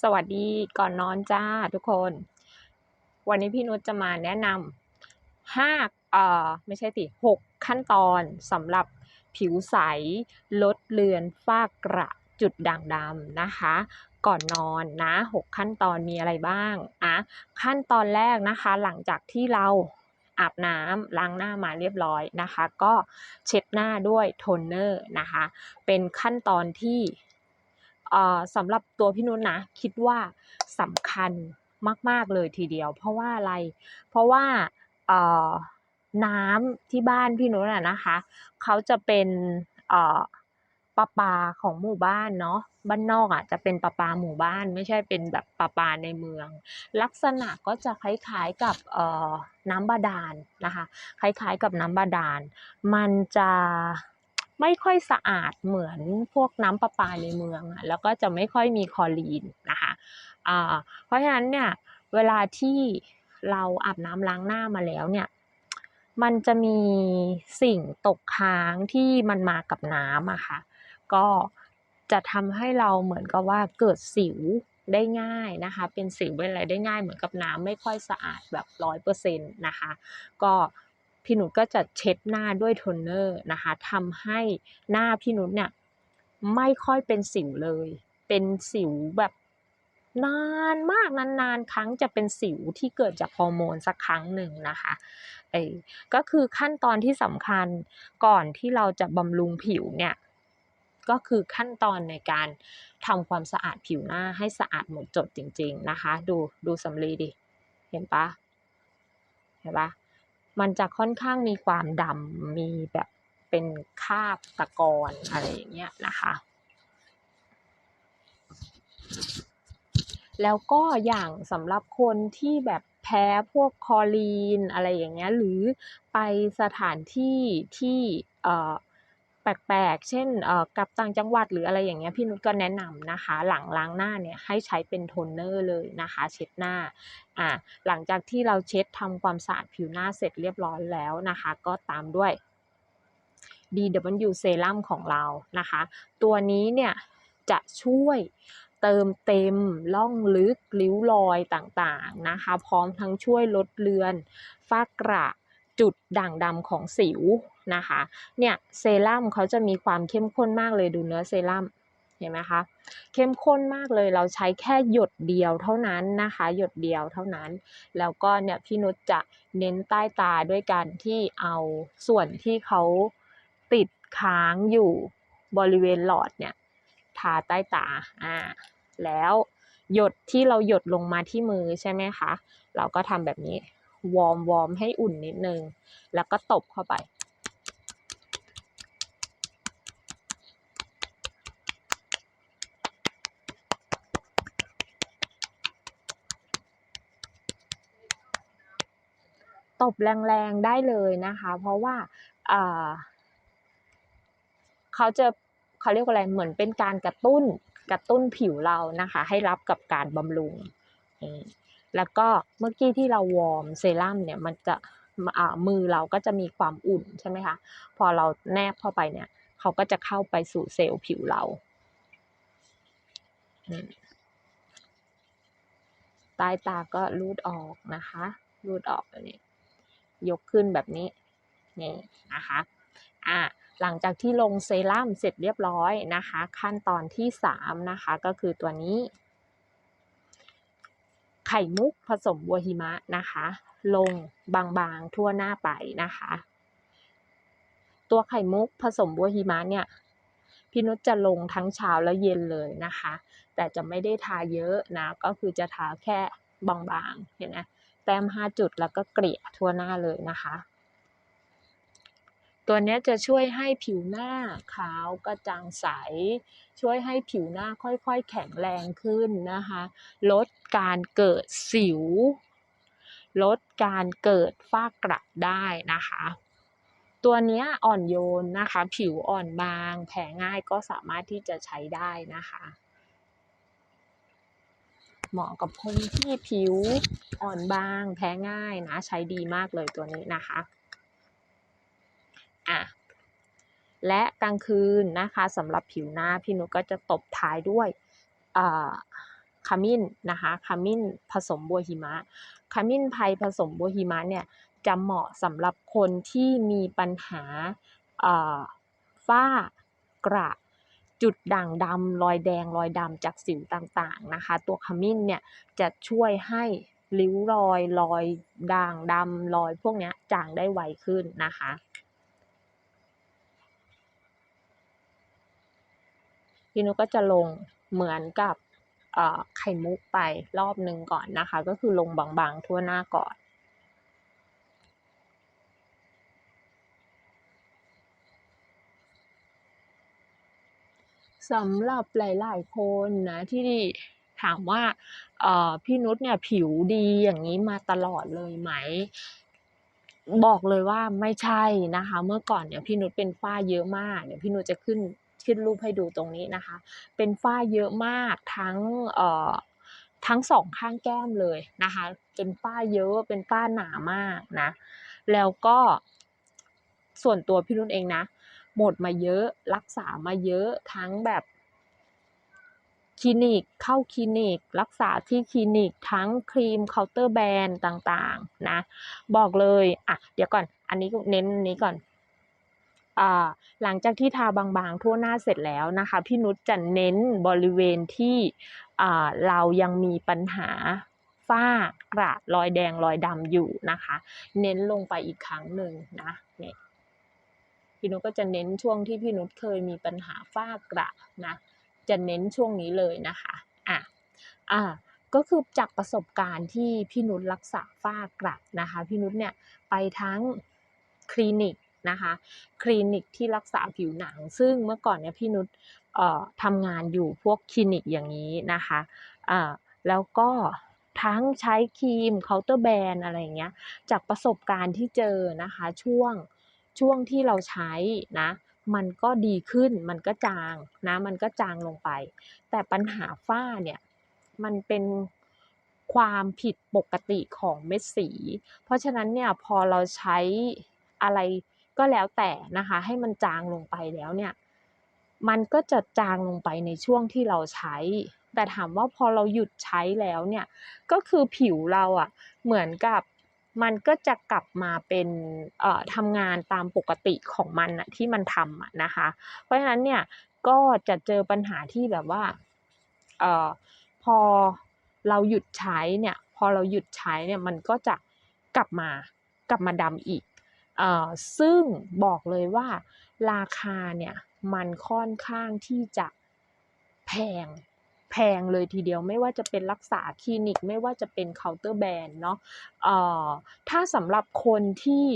สวัสดีก่อนนอนจ้าทุกคน วันนี้พี่นุชจะมาแนะนำห้าเอ่อไม่ใช่สิหกขั้นตอนสำหรับผิวใส ลดเลือนฝ้ากระจุดด่างดำนะคะ ก่อนนอนนะหกขั้นตอนมีอะไรบ้างอะขั้นตอนแรกนะคะหลังจากที่เราอาบน้ำล้างหน้ามาเรียบร้อยนะคะ ก็เช็ดหน้าด้วยโทนเนอร์นะคะ เป็นขั้นตอนที่ สำหรับตัวพี่นุชนะคิดว่าสำคัญมาก ๆเลยทีเดียว เพราะว่าอะไร เพราะว่าน้ำที่บ้านพี่นุชอะนะคะเขาจะเป็นเอ่อประปาของหมู่บ้านเนาะบ้านนอกอะจะเป็นประปาหมู่บ้านไม่ใช่เป็นแบบประปาในเมือง ลักษณะก็จะคล้ายๆกับน้ำบาดาลนะคะ คล้ายๆกับน้ำบาดาล มันจะ ไม่ค่อยสะอาดเหมือนพวกน้ำประปาในเมืองอะแล้วก็จะไม่ค่อยมีคอรีนนะคะอ่าเพราะฉะนั้นเนี่ยเวลาที่เราอาบน้ำล้างหน้ามาแล้วเนี่ยมันจะมีสิ่งตกค้างที่มันมากับน้ำอะค่ะก็จะทำให้เราเหมือนกับว่าเกิดสิวได้ง่ายนะคะ เป็นสิวเป็นอะไรได้ง่ายเหมือนกับน้ำไม่ค่อยสะอาดแบบร้อยเปอร์เซ็นต์นะคะ ก็ พี่นุชก็จะเช็ดหน้าด้วยโทนเนอร์นะคะทำให้หน้าพี่นุชเนี่ยไม่ค่อยเป็นสิวเลย เป็นสิวแบบนานมากนานๆ ครั้งจะเป็นสิวที่เกิดจากฮอร์โมนสักครั้งหนึ่งนะคะเออก็คือขั้นตอนที่สำคัญก่อนที่เราจะบำรุงผิวเนี่ยก็คือขั้นตอนในการทำความสะอาดผิวหน้าให้สะอาดหมดจดจริง ๆนะคะ ดูดูสำลีดิ เห็นปะเห็นปะ มันจะค่อนข้างมีความดำมีแบบเป็นคาบตะกอนอะไรอย่างเงี้ยนะคะแล้วก็อย่างสำหรับคนที่แบบแพ้พวกคอลีนอะไรอย่างเงี้ยหรือไปสถานที่ที่เอ่อ แปลกๆ เช่นกลับต่างจังหวัดหรืออะไรอย่างเงี้ยพี่นุชก็แนะนำนะคะ หลังล้างหน้าเนี่ยให้ใช้เป็นโทนเนอร์เลยนะคะ เช็ดหน้าอ่าหลังจากที่เราเช็ดทำความสะอาดผิวหน้าเสร็จเรียบร้อยแล้วนะคะ ก็ตามด้วย DW เซรั่มของเรานะคะ ตัวนี้เนี่ยจะช่วยเติมเต็มล่องลึกริ้วรอยต่างๆนะคะ พร้อมทั้งช่วยลดเลือนฝ้ากระจุดด่างดำของสิว นะคะ เนี่ยเซรั่มเขาจะมีความเข้มข้นมากเลยดูเนื้อเซรั่มเห็นไหมคะ เข้มข้นมากเลยเราใช้แค่หยดเดียวเท่านั้นนะคะ หยดเดียวเท่านั้น แล้วก็เนี่ยพี่นุชจะเน้นใต้ตาด้วยการที่เอาส่วนที่เขาติดค้างอยู่บริเวณหลอดเนี่ยทาใต้ตาอ่าแล้วหยดที่เราหยดลงมาที่มือใช่ไหมคะ เราก็ทำแบบนี้วอร์มวอร์มให้อุ่นนิดนึง แล้วก็ตบเข้าไป ตบแรงๆได้เลยนะคะ เพราะว่าอ่าเขาจะเขาเรียกว่าอะไรเหมือนเป็นการกระตุ้นกระตุ้นผิวเรานะคะ ให้รับกับการบำรุง แล้วก็เมื่อกี้ที่เราวอร์มเซรั่มเนี่ยมันจะมือเราก็จะมีความอุ่นใช่ไหมคะ พอเราแนบเข้าไปเนี่ยเขาก็จะเข้าไปสู่เซลล์ผิวเราใต้ตาก็รูดออกนะคะ รูดออกแบบนี้ ยกขึ้นแบบนี้นี่นะคะอะหลังจากที่ลงเซรั่มเสร็จเรียบร้อยนะคะ ขั้นตอนที่ 3 นะคะ ก็คือตัวนี้ ไข่มุกผสมบัวหิมะนะคะ ลงบางๆทั่วหน้าไปนะคะ ตัวไข่มุกผสมบัวหิมะเนี่ยพี่นุชจะลงทั้งเช้าและเย็นเลยนะคะ แต่จะไม่ได้ทาเยอะนะ ก็คือจะทาแค่บางๆ เห็นไหม แต้ม 5 จุดแล้วก็เกลี่ยทั่วหน้าเลยนะคะ ตัวนี้จะช่วยให้ผิวหน้าขาวกระจ่างใส ช่วยให้ผิวหน้าค่อยๆ แข็งแรงขึ้นนะคะ ลดการเกิดสิว ลดการเกิดฝ้ากระได้นะคะตัวนี้อ่อนโยนนะคะ ผิวอ่อนบางแพ้ง่ายก็สามารถที่จะใช้ได้นะคะ เหมาะกับคนที่ผิวอ่อนบาง แพ้ง่ายนะ ใช้ดีมากเลยตัวนี้นะคะอะและกลางคืนนะคะสำหรับผิวหน้าพี่นุก็จะตบท้ายด้วยขมิ้นนะคะขมิ้นผสมบัวหิมะขมิ้นไพรผสมบัวหิมะเนี่ยจะเหมาะสำหรับคนที่มีปัญหาฝ้ากระ จุดด่างดำรอยแดงรอยดำจากสิวต่างๆนะคะ ตัวขมิ้นเนี่ยจะช่วยให้ริ้วรอยรอยด่างดำรอยพวกนี้จางได้ไวขึ้นนะคะพี่นุกก็จะลงเหมือนกับไข่มุกไปรอบหนึ่งก่อนนะคะ ก็คือลงบางๆทั่วหน้าก่อน สำหรับหลาย ๆ คนนะที่ถามว่าพี่นุชเนี่ยผิวดีอย่างนี้มาตลอดเลยไหม บอกเลยว่าไม่ใช่นะคะ เมื่อก่อนเนี่ยพี่นุชเป็นฝ้าเยอะมากเดี๋ยวพี่นุชจะขึ้นขึ้นรูปให้ดูตรงนี้นะคะ เป็นฝ้าเยอะมากทั้งทั้งสองข้างแก้มเลยนะคะ เป็นฝ้าเยอะเป็นฝ้าหนามากนะ แล้วก็ส่วนตัวพี่นุชเองนะ หมดมาเยอะรักษามาเยอะทั้งแบบคลินิกเข้าคลินิก รักษาที่คลินิกทั้งครีมเคาน์เตอร์แบรนด์ต่างๆนะบอกเลยอะเดี๋ยวก่อนอันนี้เน้นนี้ก่อนอ่าหลังจากที่ทาบางๆทั่วหน้าเสร็จแล้วนะคะพี่นุชจะเน้นบริเวณที่อ่าเรายังมีปัญหาฝ้ากระรอยแดงรอยดำอยู่นะคะ เน้นลงไปอีกครั้งหนึ่งนะเนี่ย พี่นุชก็จะเน้นช่วงที่พี่นุชเคยมีปัญหาฝ้ากระนะจะเน้นช่วงนี้เลยนะคะอะอะก็คือจากประสบการณ์ที่พี่นุชรักษาฝ้ากระนะคะพี่นุชเนี่ยไปทั้งคลินิกนะคะคลินิกที่รักษาผิวหนัง ซึ่งเมื่อก่อนเนี่ยพี่นุชเอ่อทำงานอยู่พวกคลินิกอย่างนี้นะคะอ่าแล้วก็ทั้งใช้ครีมเคาน์เตอร์แบรนด์อะไรเงี้ยจากประสบการณ์ที่เจอนะคะช่วง ช่วงที่เราใช้นะมันก็ดีขึ้นมันก็จางนะมันก็จางลงไป แต่ปัญหาฝ้าเนี่ยมันเป็นความผิดปกติของเม็ดสี เพราะฉะนั้นเนี่ยพอเราใช้อะไรก็แล้วแต่นะคะให้มันจางลงไปแล้วเนี่ยมันก็จะจางลงไปในช่วงที่เราใช้ แต่ถามว่าพอเราหยุดใช้แล้วเนี่ยก็คือผิวเราอะเหมือนกับ มันก็จะกลับมาเป็นเอ่อทำงานตามปกติของมันอะที่มันทำอะนะคะ เพราะฉะนั้นเนี่ยก็จะเจอปัญหาที่แบบว่าเอ่อพอเราหยุดใช้เนี่ยพอเราหยุดใช้เนี่ยมันก็จะกลับมากลับมาดำอีกเอ่อซึ่งบอกเลยว่าราคาเนี่ยมันค่อนข้างที่จะแพง แพงเลยทีเดียวไม่ว่าจะเป็นรักษาคลินิก ไม่ว่าจะเป็นเคาน์เตอร์แบรนด์เนาะถ้าสำหรับคนที่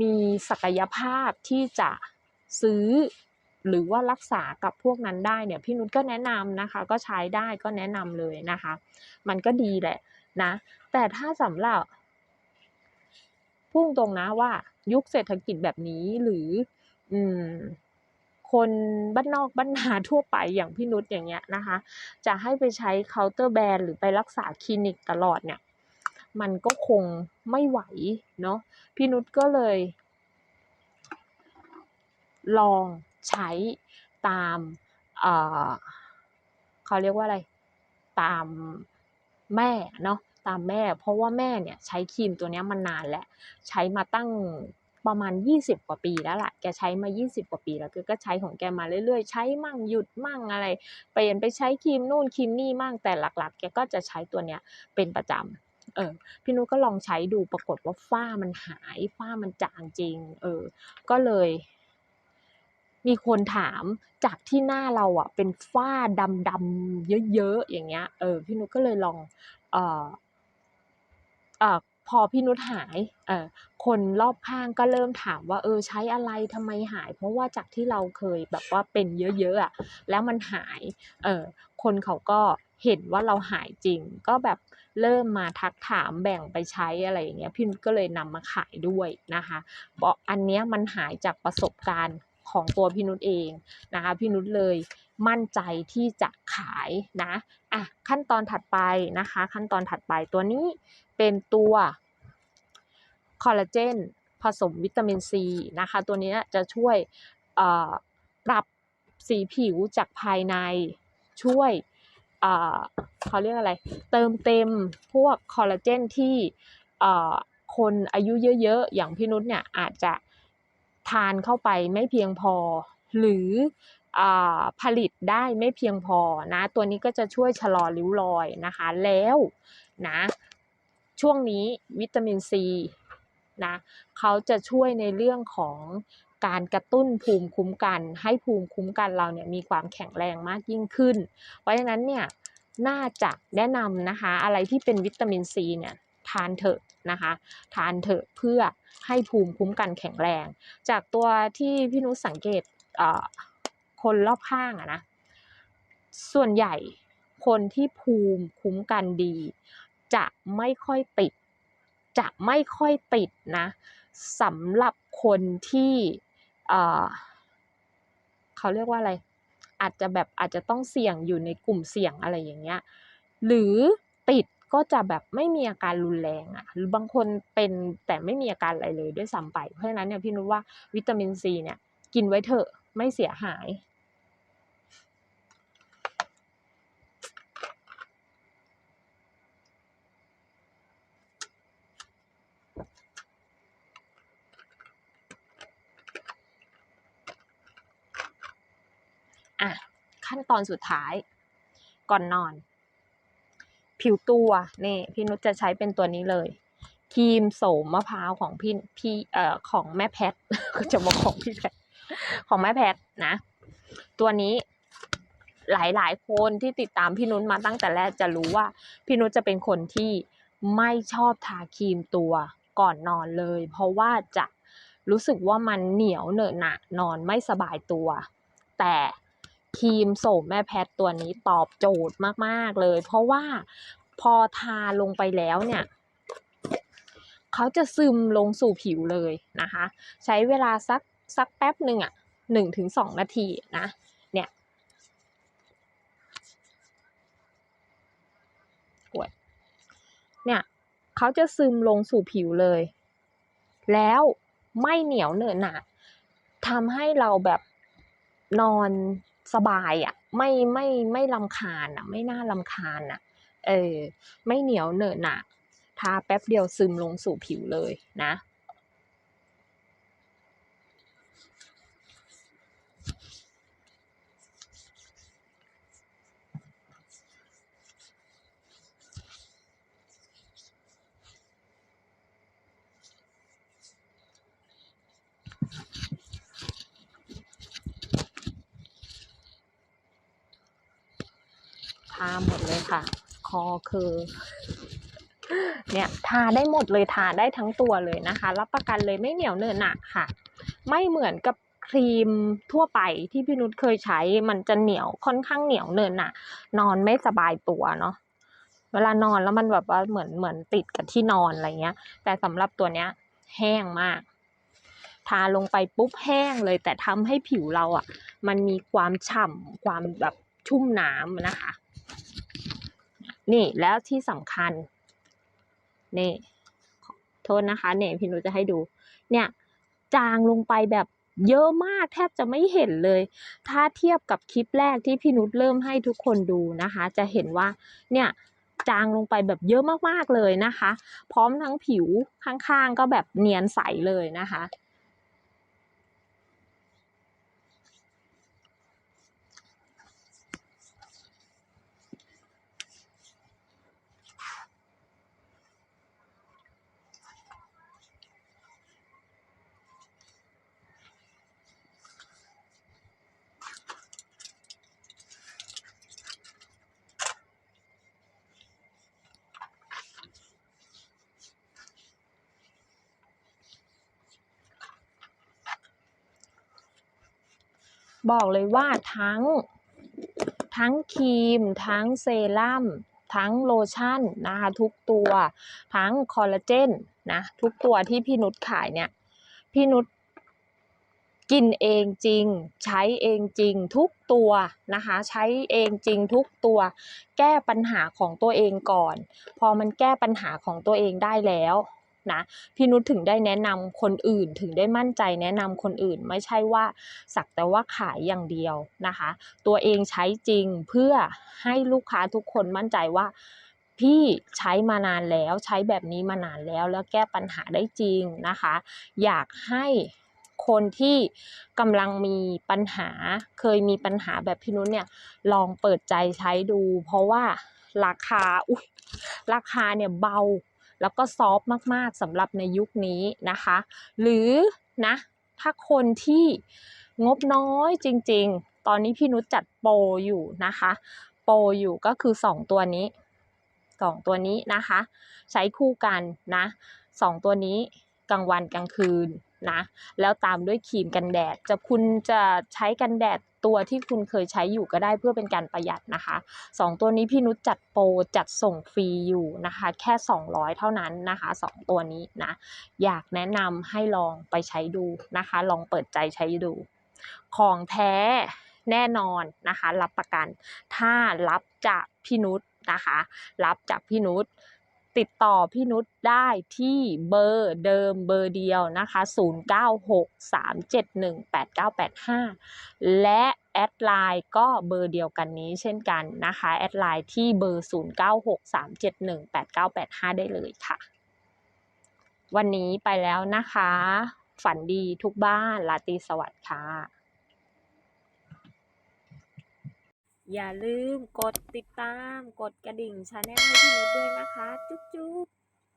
มีศักยภาพที่จะซื้อหรือว่ารักษากับพวกนั้นได้เนี่ยพี่นุชก็แนะนำนะคะ ก็ใช้ได้ก็แนะนำเลยนะคะ มันก็ดีแหละนะ แต่ถ้าสำหรับพุ่งตรงนะว่ายุคเศรษฐกิจแบบนี้หรืออืม คนบ้านนอกบ้านนาทั่วไปอย่างพี่นุชอย่างเงี้ยนะคะ จะให้ไปใช้เคาน์เตอร์แบรนด์หรือไปรักษาคลินิกตลอดเนี่ย มันก็คงไม่ไหวเนาะพี่นุชก็เลย ลองใช้ตามเเขาเรียกว่าอะไร ตามแม่เนาะตามแม่ เพราะว่าแม่เนี่ยใช้ครีมตัวนี้มานานแล้ว ใช้มาตั้ง ประมาณ 20 กว่าปีแล้วล่ะ แกใช้มา 20 กว่าปีแล้วแกก็ใช้ของแกมาเรื่อยๆ ใช้มั่งหยุดมั่งอะไร เปลี่ยนไปใช้ครีมนู่นครีมนี่มั่งแต่หลักๆ แกก็จะใช้ตัวเนี้ยเป็นประจำเออพี่นุชก็ลองใช้ดูปรากฏว่าฝ้ามันหายฝ้ามันจางจริง เออ ก็เลย มีคนถามจากที่หน้าเราอะเป็นฝ้าดำๆเยอะๆอย่างเงี้ย เออ พี่นุชก็เลยลอง เอ่อเอ่อ พอพี่นุชหายเอ่อคนรอบข้างก็เริ่มถามว่าเออใช้อะไรทำไมหาย เพราะว่าจากที่เราเคยแบบว่าเป็นเยอะๆอะแล้วมันหายเออคนเขาก็เห็นว่าเราหายจริง ก็แบบเริ่มมาทักถามแบ่งไปใช้อะไรอย่างเงี้ยพี่นุชก็เลยนำมาขายด้วยนะคะบอกอันเนี้ยมันหายจากประสบการณ์ของตัวพี่นุชเองนะคะพี่นุชเลยมั่นใจที่จะขายนะอะขั้นตอนถัดไปนะคะ ขั้นตอนถัดไปตัวนี้ เป็นตัวคอลลาเจนผสมวิตามินซีนะคะ ตัวนี้จะช่วยปรับสีผิวจากภายในช่วยเขาเรียกอะไร เติมเต็มพวกคอลลาเจนที่คนอายุเยอะๆ อย่างพี่นุชเนี่ยอาจจะทานเข้าไปไม่เพียงพอ หรืออผลิตได้ไม่เพียงพอนะ ตัวนี้ก็จะช่วยชะลอริ้วรอยนะคะ แล้วนะ ช่วงนี้วิตามินซีนะเขาจะช่วยในเรื่องของการกระตุ้นภูมิคุ้มกัน ให้ภูมิคุ้มกันเราเนี่ยมีความแข็งแรงมากยิ่งขึ้น เพราะฉะนั้นเนี่ยน่าจะแนะนำนะคะอะไรที่เป็นวิตามินซีเนี่ยทานเถอะนะคะทานเถอะเพื่อให้ภูมิคุ้มกันแข็งแรง จากตัวที่พี่นุสังเกตคนรอบข้างอะนะส่วนใหญ่คนที่ภูมิคุ้มกันดี จะไม่ค่อยติด จะไม่ค่อยติดนะสำหรับคนที่เขาเรียกว่าอะไร อาจจะแบบอาจจะต้องเสี่ยงอยู่ในกลุ่มเสี่ยงอะไรอย่างเงี้ย หรือติดก็จะแบบไม่มีอาการรุนแรงอะ่ะ หรือบางคนเป็นแต่ไม่มีอาการอะไรเลยด้วยซ้ำไป เพราะฉะนั้นเนี่ยพี่นุชว่าวิตามินซีเนี่ยกินไว้เถอะไม่เสียหาย อะขั้นตอนสุดท้าย ก่อนนอน ผิวตัวนี่พี่นุชจะใช้เป็นตัวนี้เลยครีมโสมมะพร้าวของพี่พี่เอ่อของแม่แพทก็จะบอกของพี่แพทของแม่แพทนะ ตัวนี้หลายๆคนที่ติดตามพี่นุชมาตั้งแต่แรกจะรู้ว่า พี่นุชจะเป็นคนที่ไม่ชอบทาครีมตัวก่อนนอนเลย เพราะว่าจะรู้สึกว่ามันเหนียวเหนอะหนะนอนไม่สบายตัว แต่ ครีมโสมแม่แพทตัวนี้ตอบโจทย์มาก ๆ เลย เพราะว่าพอทาลงไปแล้วเนี่ยเขาจะซึมลงสู่ผิวเลยนะคะ ใช้เวลาสักสักแป๊บหนึ่งอะหนึ่งถึงสองนาทีนะเนี่ยปวดเนี่ยเขาจะซึมลงสู่ผิวเลย แล้วไม่เหนียวเหนอะหนะทำให้เราแบบนอน สบายอะ่ะไม่ไม่ไม่ลำคาญอะ ไม่น่าลำคาญอะ เออ ไม่เหนียวเหนอะหนะทาแป๊บเดียวซึมลงสู่ผิวเลยนะ ทาหมดเลยค่ะ คอคือ เนี่ยทาได้หมดเลยทาได้ทั้งตัวเลยนะคะ รับประกันเลยไม่เหนียวเนอะหนะค่ะ ไม่เหมือนกับครีมทั่วไปที่พี่นุชเคยใช้มันจะเหนียวค่อนข้างเหนียวเนินหนะนอนไม่สบายตัวเนาะเวลานอนแล้วมันแบบว่าเหมือนเหมือนติดกับที่นอนอะไรเงี้ย แต่สำหรับตัวเนี้ย แห้งมาก ทาลงไปปุ๊บแห้งเลย แต่ทำให้ผิวเราอะ่ะ มันมีความฉ่ำความแบบชุ่มน้ำนะคะ นี่แล้วที่สำคัญ นี่โทษนะคะเนี่ยพี่นุจะให้ดู เนี่ย จางลงไปแบบเยอะมากแทบจะไม่เห็นเลย ถ้าเทียบกับคลิปแรกที่พี่นุชเริ่มให้ทุกคนดูนะคะ จะเห็นว่าเนี่ยจางลงไปแบบเยอะมากๆเลยนะคะ พร้อมทั้งผิวข้างๆก็แบบเนียนใสเลยนะคะ บอกเลยว่าทั้ง ทั้งครีม ทั้งเซรั่มทั้งโลชั่นนะคะทุกตัว ทั้งคอลลาเจนนะทุกตัวที่พี่นุชขายเนี่ย พี่นุชกินเองจริง ใช้เองจริงทุกตัวนะคะ ใช้เองจริงทุกตัว แก้ปัญหาของตัวเองก่อน พอมันแก้ปัญหาของตัวเองได้แล้ว นะพี่นุชถึงได้แนะนำคนอื่นถึงได้มั่นใจแนะนำคนอื่น ไม่ใช่ว่าสักแต่ว่าขายอย่างเดียวนะคะ ตัวเองใช้จริงเพื่อให้ลูกค้าทุกคนมั่นใจว่าพี่ใช้มานานแล้วใช้แบบนี้มานานแล้วแล้วแก้ปัญหาได้จริงนะคะ อยากให้คนที่กำลังมีปัญหาเคยมีปัญหาแบบพี่นุชเนี่ยลองเปิดใจใช้ดู เพราะว่าราคาอุ้ยราคาเนี่ยเบา แล้วก็ซอฟต์มากๆสำหรับในยุคนี้นะคะ หรือนะถ้าคนที่งบน้อยจริงๆ ตอนนี้พี่นุชจัดโปรอยู่นะคะ โปรอยู่ก็คือ 2 ตัวนี้ 2 ตัวนี้นะคะ ใช้คู่กันนะสองตัวนี้กลางวันกลางคืนนะแล้วตามด้วยครีมกันแดด จะคุณจะใช้กันแดด ตัวที่คุณเคยใช้อยู่ก็ได้เพื่อเป็นการประหยัดนะคะสองตัวนี้พี่นุชจัดโปรจัดส่งฟรีอยู่นะคะ แค่ 200 เท่านั้นนะคะสองตัวนี้นะอยากแนะนำให้ลองไปใช้ดูนะคะ ลองเปิดใจใช้ดู ของแท้แน่นอนนะคะ รับประกัน ถ้ารับจากพี่นุชนะคะ รับจากพี่นุช ติดต่อพี่นุชได้ที่เบอร์เดิมเบอร์เดียวนะคะ 0963718985 และแอดไลน์ก็เบอร์เดียวกันนี้เช่นกันนะคะ แอดไลน์ที่เบอร์ 0963718985 ได้เลยค่ะ วันนี้ไปแล้วนะคะ ฝันดีทุกบ้านลาตีสวัสดิ์ค่ะ อย่าลืมกดติดตาม กดกระดิ่งชาแนลให้พี่นุชด้วยนะคะ จุ๊บจุ๊บ